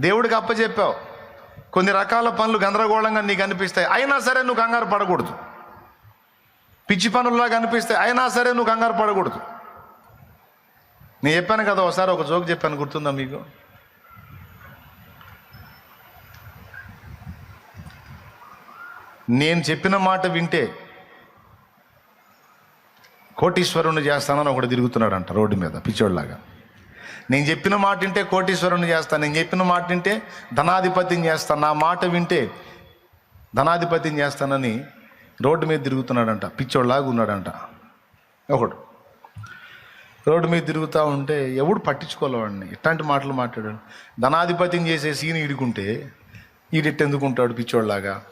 దేవుడికి అప్పచెప్పావు కొన్ని రకాల పనులు గందరగోళంగా నీకు అనిపిస్తాయి. అయినా సరే నువ్వు కంగారు పడకూడదు. పిచ్చి పనుల్లాగా అనిపిస్తాయి. అయినా సరే నువ్వు కంగారు పడకూడదు. నేను చెప్పాను కదా ఒకసారి ఒక జోక్ చెప్పాను. గుర్తుందా మీకు? నేను చెప్పిన మాట వింటే కోటీశ్వరుని చేస్తానని ఒకడు తిరుగుతున్నాడంట రోడ్డు మీద పిచ్చోళ్ళలాగా నేను చెప్పిన మాట వింటే కోటీశ్వరుని చేస్తాను నేను చెప్పిన మాట వింటే ధనాధిపతిని చేస్తాను నా మాట వింటే ధనాధిపతిని చేస్తానని రోడ్డు మీద తిరుగుతున్నాడంట పిచ్చోళ్ళలాగా ఉన్నాడంట. ఒకడు రోడ్డు మీద తిరుగుతూ ఉంటే ఎవడు పట్టించుకోలేవాడిని ఇట్లాంటి మాటలు మాట్లాడాడు. ధనాధిపతిని చేసే సీన్ ఈడుకుంటే ఈడెట్టెందుకుంటాడు పిచ్చోళ్ళలాగా?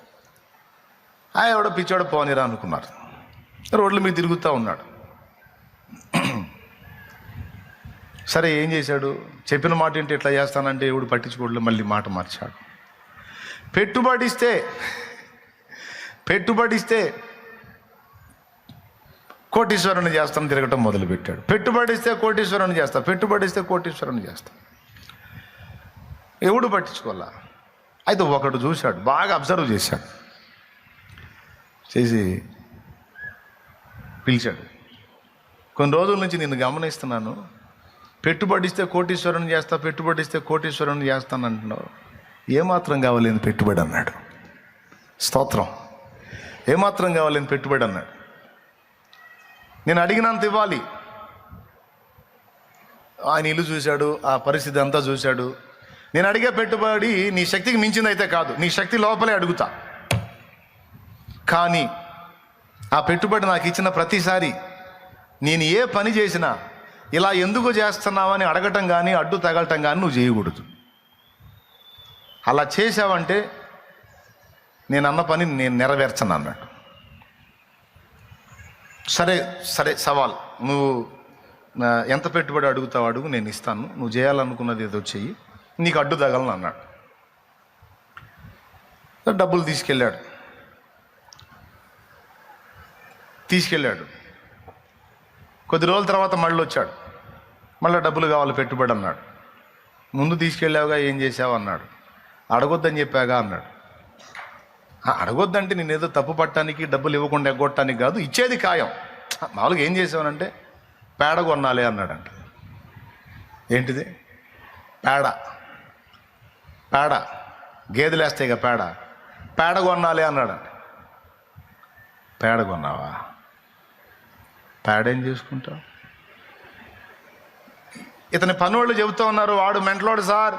ఆ ఎవడో పిచ్చోడ పోనీరా అనుకున్నారు. రోడ్ల మీద తిరుగుతూ ఉన్నాడు. సరే ఏం చేశాడు? చెప్పిన మాట ఏంటి? ఇట్లా చేస్తానంటే ఎవడు పట్టించుకోవట్లేదు మళ్ళీ మాట మార్చాడు. పెట్టుబడిస్తే పెట్టుబడిస్తే కోటీశ్వరుని చేస్తాను తిరగటం మొదలుపెట్టాడు. పెట్టుబడిస్తే కోటీశ్వరుని చేస్తా పెట్టుబడిస్తే కోటీశ్వరుని చేస్తా. ఎవడు పట్టించుకోవాలా? అయితే ఒకడు చూశాడు బాగా అబ్జర్వ్ చేశాడు. చేసి పిలిచాడు కొన్ని రోజుల నుంచి నేను గమనిస్తున్నాను పెట్టుబడిస్తే కోటీశ్వరుని చేస్తా పెట్టుబడిస్తే కోటీశ్వరుని చేస్తాను అంటున్నావు. ఏమాత్రం కావాలని పెట్టుబడి అన్నాడు. స్తోత్రం. ఏమాత్రం కావాలని పెట్టుబడి అన్నాడు. నేను అడిగినంత ఇవ్వాలి. ఆయన ఇల్లు చూశాడు ఆ పరిస్థితి అంతా చూశాడు. నేను అడిగే పెట్టుబడి నీ శక్తికి మించిందైతే కాదు నీ శక్తి లోపలే అడుగుతా. కానీ ఆ పెట్టుబడి నాకు ఇచ్చిన ప్రతిసారి నేను ఏ పని చేసినా ఇలా ఎందుకు చేస్తున్నావని అడగటం కానీ అడ్డు తగలటం కానీ నువ్వు చేయకూడదు. అలా చేసావంటే నేను అన్న పని నేను నెరవేర్చను అన్నాడు సరే సరే సవాల్. నువ్వు ఎంత పెట్టుబడి అడుగుతావు అడుగు నేను ఇస్తాను. నువ్వు చేయాలనుకున్నది ఏదో చెయ్యి. నీకు అడ్డు తగలను అన్నాడు. డబ్బులు తీసుకెళ్ళాడు. తీసుకెళ్ళాడు. కొద్ది రోజుల తర్వాత మళ్ళీ వచ్చాడు మళ్ళీ డబ్బులు కావాలి పెట్టుబడి అన్నాడు. ముందు తీసుకెళ్ళావుగా ఏం చేసావు అన్నాడు. అడగొద్దని చెప్పాగా అన్నాడు. అడగొద్దంటే నేను ఏదో తప్పు పట్టడానికి డబ్బులు ఇవ్వకుండా ఎగ్గొట్టడానికి కాదు ఇచ్చేది ఖాయం. మామూలుగా ఏం చేసావనంటే పేడ కొనాలి అన్నాడంట. ఏంటిది? పేడ. పేడ. గేదెలు వేస్తాయి ఇక పేడ. పేడ కొనాలి అన్నాడంట. పేడ కొన్నావా? పేడ ఏం చేసుకుంటావు? ఇతని పనోళ్ళు చెబుతూ ఉన్నారు. వాడు మెంటలోడు సార్.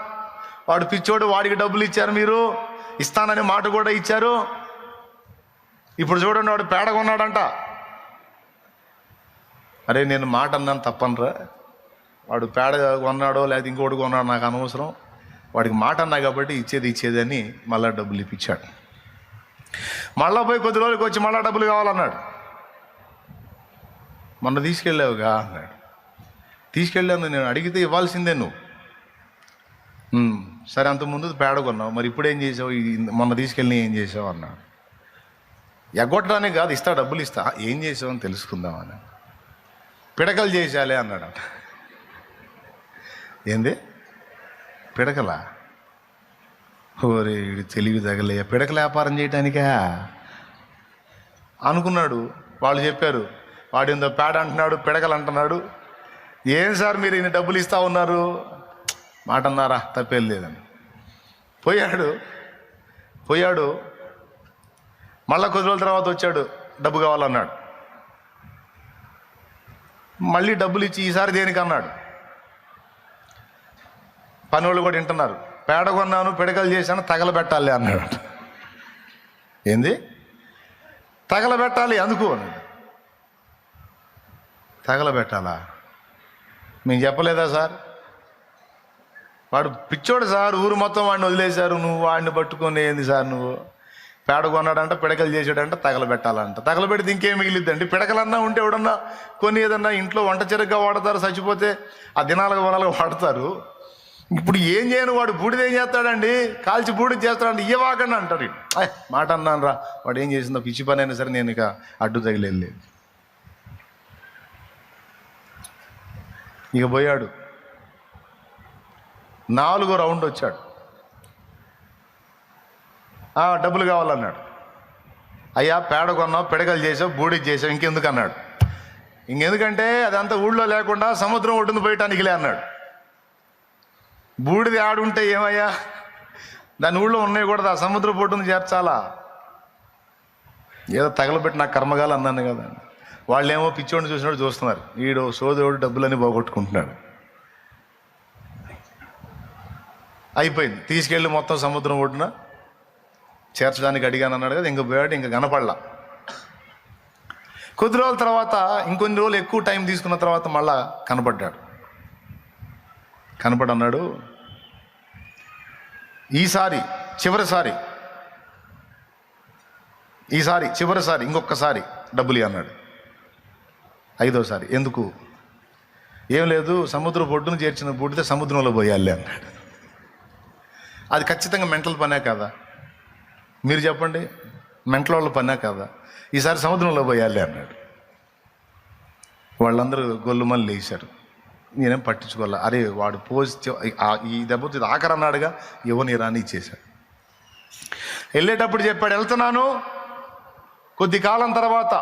వాడు పిచ్చోడు వాడికి డబ్బులు ఇచ్చారు మీరు. ఇస్తానని మాట కూడా ఇచ్చారు. ఇప్పుడు చూడండి వాడు పేడ కొన్నాడంట అరే నేను మాట అన్నాను తప్పనరా. వాడు పేడ కొన్నాడో లేదా ఇంకోటి కొన్నాడో నాకు అనవసరం. వాడికి మాట అన్నా కాబట్టి ఇచ్చేది ఇచ్చేది అని మళ్ళా డబ్బులు ఇప్పించాడు. మళ్ళా పోయి కొద్ది రోజులకి వచ్చి మళ్ళా డబ్బులు కావాలన్నాడు. మొన్న తీసుకెళ్ళావుగా అన్నాడు. తీసుకెళ్ళాను నేను. అడిగితే ఇవ్వాల్సిందే నువ్వు. సరే అంతకుముందు ముందు పేడ కొన్నావు మరి ఇప్పుడు ఏం చేసావు? మొన్న తీసుకెళ్ళి ఏం చేసావు అన్నాడు. ఎగ్గొట్టడానికి కాదు ఇస్తా డబ్బులు ఇస్తా. ఏం చేసావు అని తెలుసుకుందామని పిడకలు చేసాలే అన్నాడు. ఏంది? పిడకలా? ఓరే తెలివి తగలే. పిడకల వ్యాపారం చేయటానికా? అనుకున్నాడు. వాళ్ళు చెప్పారు వాడు ఏందో పేడ అంటున్నాడు పిడకలు అంటున్నాడు. ఏం సార్ మీరు ఇన్ని డబ్బులు ఇస్తా ఉన్నారు? మాట అన్నారా తప్పేం లేదని. పోయాడు. పోయాడు. మళ్ళా కొద్ది రోజుల తర్వాత వచ్చాడు. డబ్బు కావాలన్నాడు. మళ్ళీ డబ్బులు ఇచ్చి ఈసారి దేనికి అన్నాడు పని కూడా వింటున్నారు పేడ కొన్నాను పిడకలు చేశాను తగలబెట్టాలి అన్నాడు. ఏంది? తగలబెట్టాలి అందుకు అన్నాడు. తగలబెట్టాలా? మేము చెప్పలేదా సార్? వాడు పిచ్చోడు సార్ ఊరు మొత్తం వాడిని వదిలేశారు నువ్వు వాడిని పట్టుకొని ఏంది సార్ నువ్వు? పేడ కొన్నాడంట పిడకలు చేసాడంట తగలబెట్టాలంట తగలబెడితే ఇంకేం మిగిలిద్దండి? పిడకలన్నా ఉంటే ఎవడన్నా కొన్ని ఏదన్నా ఇంట్లో వంట చెరుగ్గా వాడతారు చచ్చిపోతే ఆ దినాలుగా వనాలకు వాడతారు. ఇప్పుడు ఏం చేయను వాడు బూడిద ఏం చేస్తాడండి? కాల్చి బూడిద చేస్తాడండి ఇవ్వకండి అంటారు. మాట అన్నాను రా వాడు ఏం చేసిందో పిచ్చి పని అయినా సరే నేను ఇక అడ్డు తగిలేదు ఇక పోయాడు. నాలుగో రౌండ్ వచ్చాడు. డబ్బులు కావాలన్నాడు. అయ్యా పేడ కొన్నావు పిడకలు చేసావు బూడి చేసావు ఇంకెందుకు అన్నాడు. ఇంకెందుకంటే అదంతా ఊళ్ళో లేకుండా సముద్రం ఒడ్డును పోయటానికిలే అన్నాడు. బూడిది ఆడుంటే ఏమయ్యా? దాని ఊళ్ళో ఉన్నాయి కూడా ఆ సముద్ర ఒడ్డున చేర్చాలా? ఏదో తగలబెట్టి నాకు కర్మగాలు అన్నాను కదా. వాళ్ళేమో పిచ్చోడిని చూసినట్టు చూస్తున్నారు. వీడు సోదరుడు డబ్బులన్నీ పోగొట్టుకుంటున్నాడు. అయిపోయింది. తీసుకెళ్ళి మొత్తం సముద్రం ఒడ్డున చేర్చడానికి అడిగాను అన్నాడు కదా ఇంక పోయాడు ఇంకా కనపడలా. కొద్ది రోజుల తర్వాత ఇంకొన్ని రోజులు ఎక్కువ టైం తీసుకున్న తర్వాత మళ్ళా కనపడ్డాడు. కనపడన్నాడు ఈసారి చివరిసారి ఈసారి చివరిసారి ఇంకొకసారి డబ్బులు అన్నాడు ఐదోసారి. ఎందుకు? ఏం లేదు సముద్ర బొడ్డును చేర్చిన బూడితే సముద్రంలో పోయాలి అన్నాడు అది ఖచ్చితంగా మెంటల్ పనే కదా? మీరు చెప్పండి మెంటల్ వాళ్ళ పనే కదా? ఈసారి సముద్రంలో పోయాలి అన్నాడు వాళ్ళందరూ గొల్లుమల్లి లేచారు. నేనేం పట్టించుకోవాలి? అరే వాడు పోసి ఈ దెబ్బతో ఇది ఆఖరి అన్నాడుగా ఎవరిని రాని ఇచ్చేశాడు వెళ్ళేటప్పుడు చెప్పాడు వెళ్తున్నాను. కొద్ది కాలం తర్వాత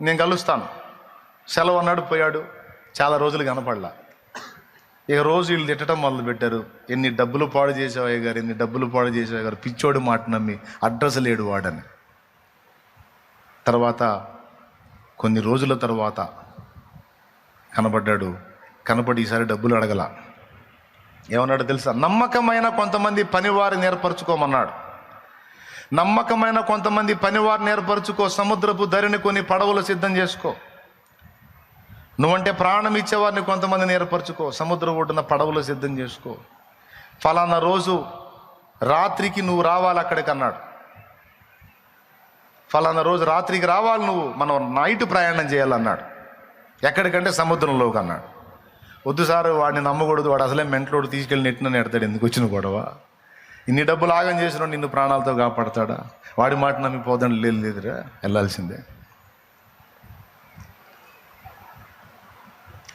నేను కలుస్తాను. సెలవు అన్నాడు పోయాడు. చాలా రోజులు కనపడలా. ఇక రోజు వీళ్ళు తిట్టడం మొదలు పెట్టారు. ఎన్ని డబ్బులు పాడు చేసేవా గారు ఎన్ని డబ్బులు పాడు చేసేవా గారు పిచ్చోడు మాట నమ్మి అడ్రస్ లేడు వాడని. తర్వాత కొన్ని రోజుల తర్వాత కనబడ్డాడు కనపడి ఈసారి డబ్బులు అడగల. ఏమన్నాడు తెలుసా? నమ్మకమైన కొంతమంది పనివారిని ఏర్పరచుకోమన్నాడు. నమ్మకమైన కొంతమంది పనివారిని ఏర్పరచుకో సముద్రపు ధరిని కొన్ని పడవలు సిద్ధం చేసుకో. నువ్వంటే ప్రాణం ఇచ్చేవారిని కొంతమందిని ఏర్పరచుకో. సముద్ర ఒడ్డున పడవలు సిద్ధం చేసుకో. ఫలానా రోజు రాత్రికి నువ్వు రావాలి అక్కడికి అన్నాడు. ఫలానా రోజు రాత్రికి రావాలి నువ్వు మనం నైట్ ప్రయాణం చేయాలన్నాడు. ఎక్కడికంటే సముద్రంలోకి అన్నాడు. వద్దు సార్ వాడిని నమ్మకూడదు వాడు అసలే మెంట్లోడు తీసుకెళ్ళి నెట్టిన నెడతాడు ఎందుకు వచ్చిన గొడవ? ఇన్ని డబ్బులు ఆగం చేసిన నిన్ను ప్రాణాలతో కాపాడతాడా? వాడి మాట నమ్మిపోదండి లేదు లేదురా వెళ్ళాల్సిందే.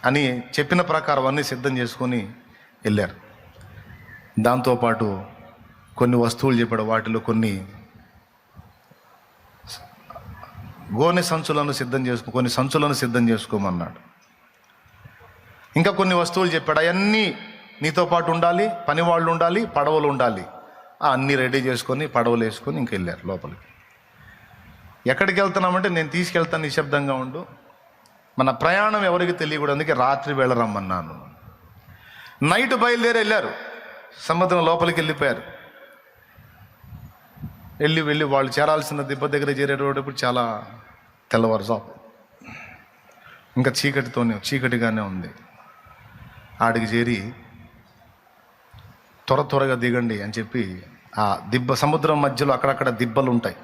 అని చెప్పిన ప్రకారం అన్నీ సిద్ధం చేసుకొని వెళ్ళారు. దాంతోపాటు కొన్ని వస్తువులు చెప్పాడు. వాటిలో కొన్ని గోనె సంచులను సిద్ధం చేసుకో కొన్ని సంచులను సిద్ధం చేసుకోమన్నాడు. ఇంకా కొన్ని వస్తువులు చెప్పాడు. అవన్నీ నీతో పాటు ఉండాలి పని వాళ్ళు ఉండాలి పడవలు ఉండాలి. అన్నీ రెడీ చేసుకొని పడవలు వేసుకొని ఇంక వెళ్ళారు లోపలికి. ఎక్కడికి వెళ్తున్నామంటే నేను తీసుకెళ్తాను నిశ్శబ్దంగా ఉండు. మన ప్రయాణం ఎవరికి తెలియకూడదు అందుకే రాత్రి వేళ రమ్మన్నాను. నైట్ బయలుదేరి వెళ్ళారు. సముద్రం లోపలికి వెళ్ళిపోయారు. వెళ్ళి వెళ్ళి వాళ్ళు చేరాల్సిన దిబ్బ దగ్గర చేరేటప్పుడు చాలా తెల్లవారుజాము. ఇంకా చీకటితోనే చీకటిగానే ఉంది. ఆడికి చేరి త్వర త్వరగా దిగండి అని చెప్పి ఆ దిబ్బ సముద్రం మధ్యలో అక్కడక్కడ దిబ్బలు ఉంటాయి.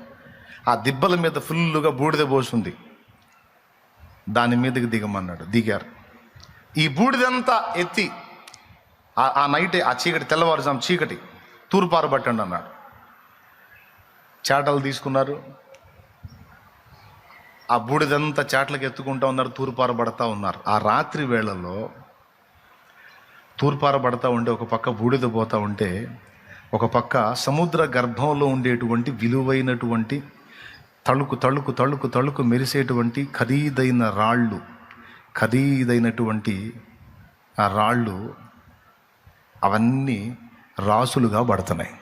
ఆ దిబ్బల మీద ఫుల్లుగా బూడిద పోసింది. దాని మీదకి దిగమన్నాడు దిగారు. ఈ బూడిదంతా ఎత్తి ఆ- ఆ నైట్ ఆ చీకటి తెల్లవారుజాము చీకటి తూర్పారు పట్టండి అన్నాడు. చాటలు తీసుకున్నారు. ఆ బూడిదంతా చాట్లకు ఎత్తుకుంటా ఉన్నారు తూర్పారబడతా ఉన్నారు. ఆ రాత్రి వేళల్లో తూర్పార పడతా ఉంటే ఒక పక్క బూడిద పోతా ఉంటే ఒక పక్క సముద్ర గర్భంలో ఉండేటువంటి విలువైనటువంటి తళుకు తళుకు తళుకు తళుకు మెరిసేటువంటి ఖరీదైన రాళ్ళు ఖరీదైనటువంటి ఆ రాళ్ళు అవన్నీ రాసులుగా పడుతున్నాయి.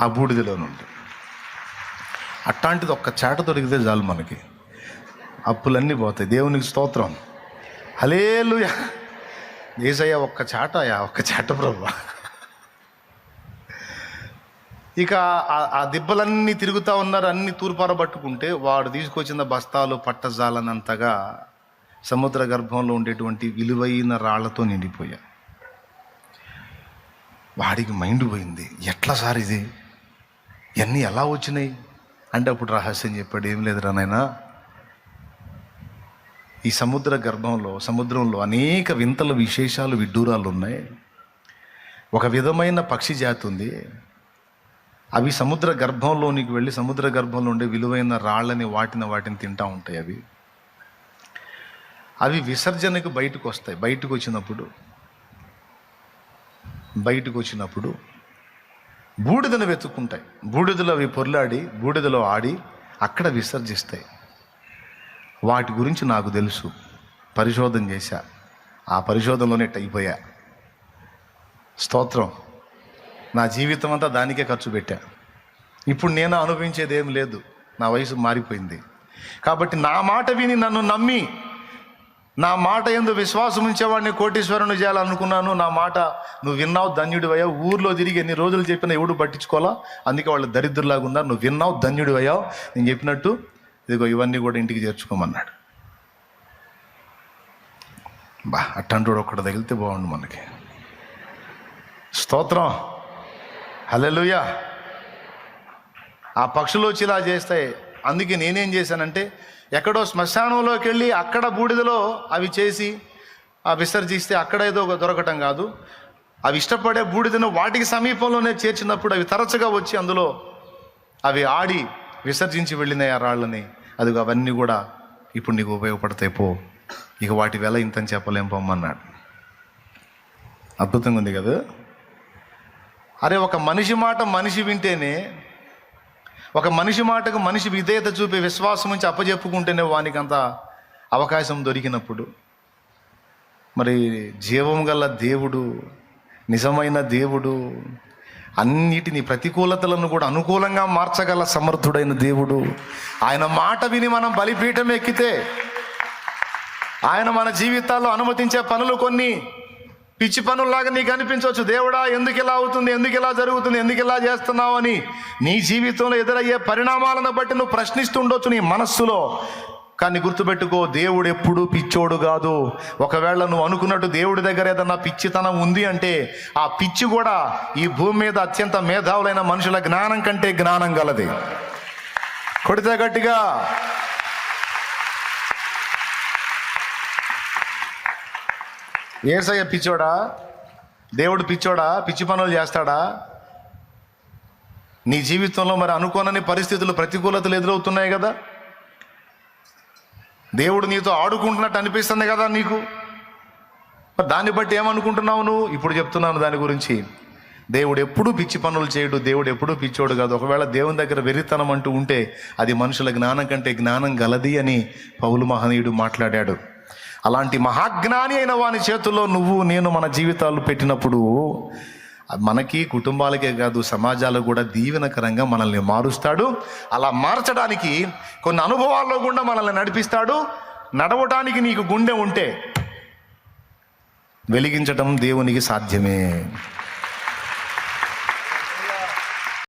ఆ బూడిదలో నుండి అట్లాంటిది ఒక్క చాట దొరికితే చాలు మనకి. అప్పులన్నీ పోతాయి. దేవునికి స్తోత్రం. హలేలు ఏసయ్య ఒక్క చాటయా ఒక్క చాట ప్రభా. ఇక ఆ- దెబ్బలన్నీ దిబ్బలన్నీ తిరుగుతూ ఉన్నారు అన్ని తూర్పార పట్టుకుంటే వాడు తీసుకొచ్చిన బస్తాలు పట్టజాలనంతగా సముద్ర గర్భంలో ఉండేటువంటి విలువైన రాళ్ళతో నిండిపోయా. వాడికి మైండ్ పోయింది ఎట్లా సార్ ఇది? ఇవన్నీ ఎలా వచ్చినాయి? అంటే అప్పుడు రహస్యం చెప్పాడు ఏం లేదురా నాయనా. ఈ సముద్ర గర్భంలో సముద్రంలో అనేక వింతల విశేషాలు విడ్డూరాలు ఉన్నాయి. ఒక విధమైన పక్షి జాతి ఉంది. అవి సముద్ర గర్భంలోనికి వెళ్ళి సముద్ర గర్భంలో ఉండే విలువైన రాళ్ళని వాటిని వాటిని తింటా ఉంటాయి అవి. అవి విసర్జనకు బయటకు వస్తాయి. బయటకు వచ్చినప్పుడు బయటకు వచ్చినప్పుడు బూడిదను వెతుక్కుంటాయి. బూడిదలో అవి పొర్లాడి బూడిదలో ఆడి అక్కడ విసర్జిస్తాయి. వాటి గురించి నాకు తెలుసు. పరిశోధన చేశా. ఆ పరిశోధనలోనే అయిపోయా స్తోత్రం. నా జీవితం అంతా దానికే ఖర్చు పెట్టా. ఇప్పుడు నేను అనుభవించేది ఏం లేదు. నా వయసు మారిపోయింది. కాబట్టి నా మాట విని నన్ను నమ్మి నా మాట ఎందు విశ్వాసం ఉంచేవాడిని కోటీశ్వరుని చేయాలనుకున్నాను. నా మాట నువ్వు విన్నావు ధన్యుడి అయ్యావు ఊర్లో తిరిగి ఎన్ని రోజులు చెప్పినా ఎవడు పట్టించుకోవాలా? అందుకే వాళ్ళు దరిద్రులాగా ఉన్నారు నువ్వు విన్నావు ధన్యుడి అయ్యావు నేను చెప్పినట్టు ఇదిగో ఇవన్నీ కూడా ఇంటికి చేర్చుకోమన్నాడు. బా అట్టంటోడు ఒక్కడ తగిలితే బాగుండు మనకి. స్తోత్రం. హల్లెలూయా. ఆ పక్షులు వచ్చి ఇలా చేస్తాయి. అందుకే నేనేం చేశానంటే ఎక్కడో శ్మశానంలోకి వెళ్ళి అక్కడ బూడిదలో అవి చేసి ఆ విసర్జిస్తే అక్కడ ఏదో ఒక దొరకటం కాదు. అవి ఇష్టపడే బూడిదను వాటికి సమీపంలోనే చేర్చినప్పుడు అవి తరచుగా వచ్చి అందులో అవి ఆడి విసర్జించి వెళ్ళినాయి ఆ రాళ్ళని. అది అవన్నీ కూడా ఇప్పుడు నీకు ఉపయోగపడతాయి పో. ఇక వాటి వెల ఇంతని చెప్పలేం పొమ్మన్నాడు. అద్భుతంగా ఉంది కదా? అరే ఒక మనిషి మాట మనిషి వింటేనే ఒక మనిషి మాటకు మనిషి విధేయత చూపే విశ్వాసం నుంచి అప్పచెప్పుకుంటేనే వానికి అంత అవకాశం దొరికినప్పుడు. మరి జీవం గల దేవుడు నిజమైన దేవుడు అన్నిటిని ప్రతికూలతలను కూడా అనుకూలంగా మార్చగల సమర్థుడైన దేవుడు. ఆయన మాట విని మనం బలిపీఠం ఎక్కితే ఆయన మన జీవితాల్లో అనుమతించే పనులు కొన్ని. పిచ్చి పనుల్లాగా నీకు అనిపించవచ్చు. దేవుడా ఎందుకు ఇలా అవుతుంది? ఎందుకు ఇలా జరుగుతుంది? ఎందుకు ఇలా చేస్తున్నావు? అని నీ జీవితంలో ఎదురయ్యే పరిణామాలను బట్టి నువ్వు ప్రశ్నిస్తుండొచ్చు నీ మనస్సులో. కానీ గుర్తుపెట్టుకో దేవుడు ఎప్పుడు పిచ్చోడు కాదు. ఒకవేళ నువ్వు అనుకున్నట్టు దేవుడి దగ్గర ఏదన్నా పిచ్చితనం ఉంది అంటే ఆ పిచ్చి కూడా ఈ భూమి మీద అత్యంత మేధావులైన మనుషుల జ్ఞానం కంటే జ్ఞానం గలది. కొడితే గట్టిగా ఏసయ్య పిచ్చోడా? దేవుడు పిచ్చోడా? పిచ్చి పనులు చేస్తాడా? నీ జీవితంలో మరి అనుకోనని పరిస్థితులు ప్రతికూలతలు ఎదురవుతున్నాయి కదా? దేవుడు నీతో ఆడుకుంటున్నట్టు అనిపిస్తుంది కదా నీకు? మరి దాన్ని బట్టి ఏమనుకుంటున్నావు నువ్వు? ఇప్పుడు చెప్తున్నాను దాని గురించి. దేవుడు ఎప్పుడూ పిచ్చి పనులు చేయడు దేవుడు ఎప్పుడూ పిచ్చోడు కాదు. ఒకవేళ దేవుని దగ్గర వెరితనం అంటూ ఉంటే అది మనుషుల జ్ఞానం కంటే జ్ఞానం గలది అని పౌలు మహనీయుడు మాట్లాడాడు. అలాంటి మహాజ్ఞాని అయిన వాని చేతుల్లో నువ్వు నేను మన జీవితాలు పెట్టినప్పుడు మనకి కుటుంబాలకే కాదు సమాజాలకు కూడా దీవెనకరంగా మనల్ని మారుస్తాడు. అలా మార్చడానికి కొన్ని అనుభవాల్లో కూడా మనల్ని నడిపిస్తాడు. నడవటానికి నీకు గుండె ఉంటే వెలిగించటం దేవునికి సాధ్యమే.